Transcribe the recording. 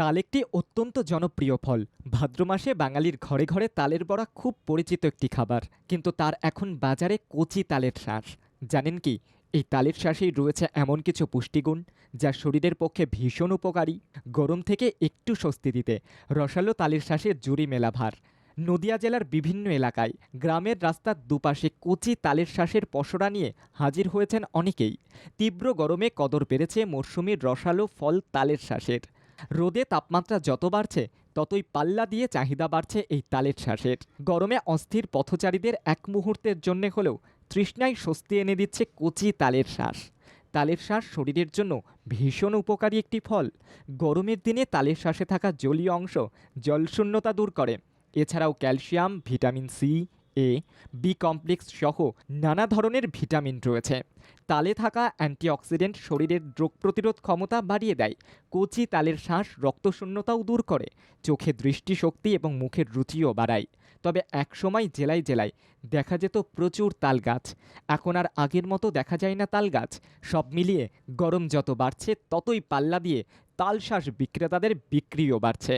তাল একটি অত্যন্ত জনপ্রিয় ফল। ভাদ্র মাসে বাঙালির ঘরে ঘরে তালের বড়া খুব পরিচিত একটি খাবার, কিন্তু তার এখন বাজারে কচি তালের শ্বাস জানেন কি, এই তালের শ্বাসেই রয়েছে এমন কিছু পুষ্টিগুণ, যা শরীরের পক্ষে ভীষণ উপকারী, গরম থেকে একটু স্বস্তি দিতে। রসালো তালের শ্বাসের জুড়ি মেলা ভার। নদিয়া জেলার বিভিন্ন এলাকায় গ্রামের রাস্তার দুপাশে কচি তালের শ্বাসের পসরা নিয়ে হাজির হয়েছেন অনেকেই। তীব্র গরমে কদর পেরেছে মরশুমির রসালো ফল তালের শ্বাসের রোদে তাপমাত্রা যত বাড়ছে, ততই পাল্লা দিয়ে চাহিদা বাড়ছে এই তালের শ্বাসের। গরমে অস্থির পথচারীদের এক মুহূর্তের জন্য হলেও তৃষ্ণায় স্বস্তি এনে দিচ্ছে কচি তালের শ্বাস। তালের শ্বাস শরীরের জন্য ভীষণ উপকারী একটি ফল। গরমের দিনে তালের শ্বাসে থাকা জলীয় অংশ জলশূন্যতা দূর করে। এছাড়াও calcium, vitamin C A B complex সহ নানা ধরনের ভিটামিন রয়েছে। তালে থাকা অ্যান্টিঅক্সিডেন্ট শরীরের রোগ প্রতিরোধ ক্ষমতা বাড়িয়ে দেয়। কচি তালের শ্বাস রক্তশূন্যতাও দূর করে। চোখে দৃষ্টিশক্তি এবং মুখের রুচিও বাড়ায়। তবে একসময় জেলায় জেলায় দেখা যেত প্রচুর তাল গাছ এখন আর আগের মতো দেখা যায় না তাল গাছ সব মিলিয়ে গরম যত বাড়ছে, ততই পাল্লা দিয়ে তাল শ্বাস বিক্রেতাদের বিক্রিও বাড়ছে।